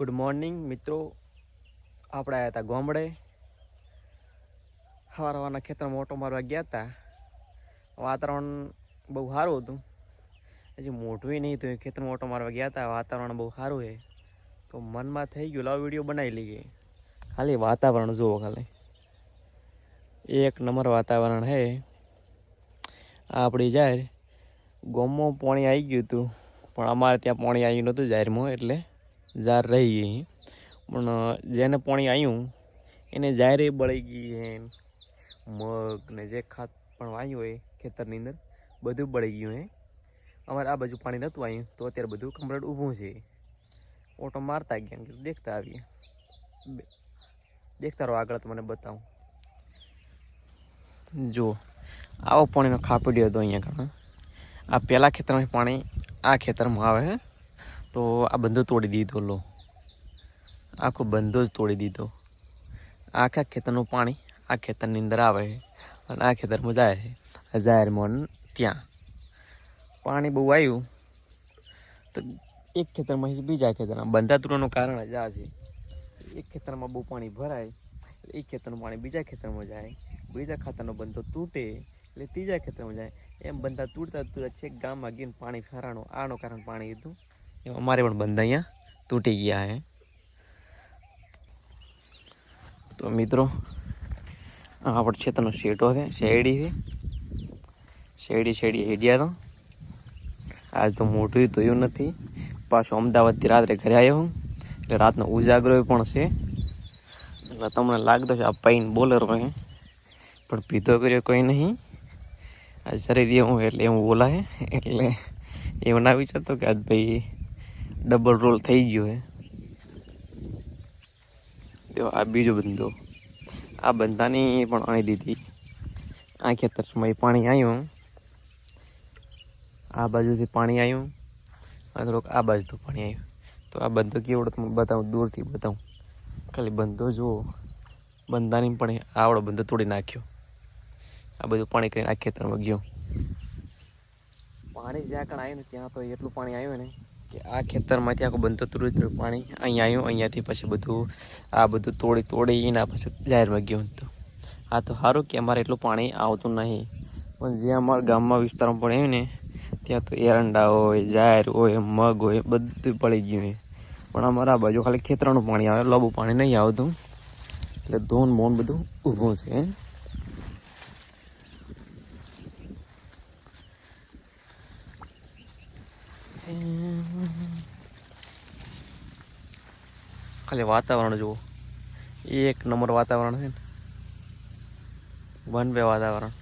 Good morning મિત્રો. આપણે આવ્યા હતા ગોમડે. સવાર સવારના ખેતરમાં મોટો મારવા ગયા હતા વાતાવરણ બહુ સારું હતું. હજી મોટું નહીં તો ખેતરમાં ઓટો મારવા ગયા હતા વાતાવરણ બહુ સારું છે તો મનમાં થઈ ગયું. લાવ વીડિયો બનાવી લઈએ. ખાલી વાતાવરણ જુઓ ખાલી. એક નંબર વાતાવરણ છે આપણી જાહેર. ગોમમાં પાણી આવી ગયું હતું. પણ અમારે ત્યાં પાણી આવ્યું નહોતું જાહેરમાં, એટલે જાર રહી ગઈ. પણ જેને પાણી આવ્યું એને જાહેરે બળી ગઈ છે મગ ને જે ખાત પણ વાયું હોય, ખેતરની અંદર, બધું બળી ગયું હે. અમારે આ બાજુ પાણી નહોતું આવ્યું તો અત્યારે બધું કમ્પ્લેટ ઊભું છે. ઓટો મારતા ગયા દેખતા આવીએ. દેખતા રહો આગળ તો મને બતાવું. જુઓ, આવો પાણીનો ખાપડ્યો હતો અહીંયા કણ આ પહેલાં ખેતરમાં પાણી, આ ખેતરમાં આવે છે તો આ બંધો તોડી દીધો, લો. આખો બંધો જ તોડી દીધો. આખા ખેતરનું પાણી આ ખેતરની અંદર આવે અને આ ખેતરમાં જાય છે. જાહેરમાં ત્યાં. પાણી બહુ આવ્યું. તો એક ખેતરમાં બીજા ખેતરમાં. બંધા તૂટવાનું કારણ જ આ છે. એક ખેતરમાં બહુ પાણી ભરાય, એટલે એક ખેતરનું પાણી બીજા ખેતરમાં જાય. બીજા ખાતરનો બંધો તૂટે, એટલે ત્રીજા ખેતરમાં જાય. એમ બંધા તૂટતા તૂટતા છેક ગામમાં ગીને પાણી ફેરાણો. આનું કારણ પાણી હતું. અમારે પણ બંધ અહીંયા તૂટી ગયા હે. તો મિત્રો, આ આપણે ખેતરનો શેટો છે, શેરડી છે. શેરડી શેરડી હેડિયા તો. આજ તો મોટું ધોયું નથી. પાછું અમદાવાદથી રાત્રે ઘરે આવ્યો હું. એટલે રાતનો ઉજાગરો પણ છે. એટલે તમને લાગતો છે આ પાઈન બોલર હોય પણ પીધો કર્યો કોઈ નહીં. આ શરીર હું એટલે એવું બોલાય. એટલે એવું ના વિચારતો કે આજ ભાઈ ડબલ રોલ થઈ ગયો હે. તો આ બીજો બંધો આ બંધાની પણ આણી દીધી. આ ખેતરમાં પાણી આવ્યું આ બાજુથી પાણી આવ્યું અને થોડુંક આ બાજુથી પાણી આવ્યું તો આ બંધો કેવડો તમને બતાવું, દૂરથી બતાવું. ખાલી બંધો જુઓ. બંધાની પણ આવડો બંધો તોડી નાખ્યો. આ બધું પાણી કરીને આ ખેતરમાં ગયો. પાણી જ્યાં કણ આવ્યું ને ત્યાં તો એટલું પાણી આવ્યું ને. કે આ ખેતરમાંથી આખું બનતો તોડી તોડી પાણી. અહીંયા આવ્યું, અહીંયાથી પછી બધું, આ બધું તોડી તોડી એના પછી જાહેરમાં ગયું હતું. આ તો સારું કે અમારે એટલું પાણી આવતું નહીં. પણ જે અમારા ગામમાં વિસ્તારમાં આવ્યું ને, ત્યાં તો એરંડા હોય, જાહેર હોય, મગ હોય, બધું પડી ગયું હોય પણ અમારા બાજુ ખાલી ખેતરનું પાણી આવે, લાંબુ પાણી નહીં આવતું. એટલે ધોન, મોન બધું ઊભું છે. ખાલી વાતાવરણ જુઓ. એક નંબર વાતાવરણ છે ને. વન વે વાતાવરણ.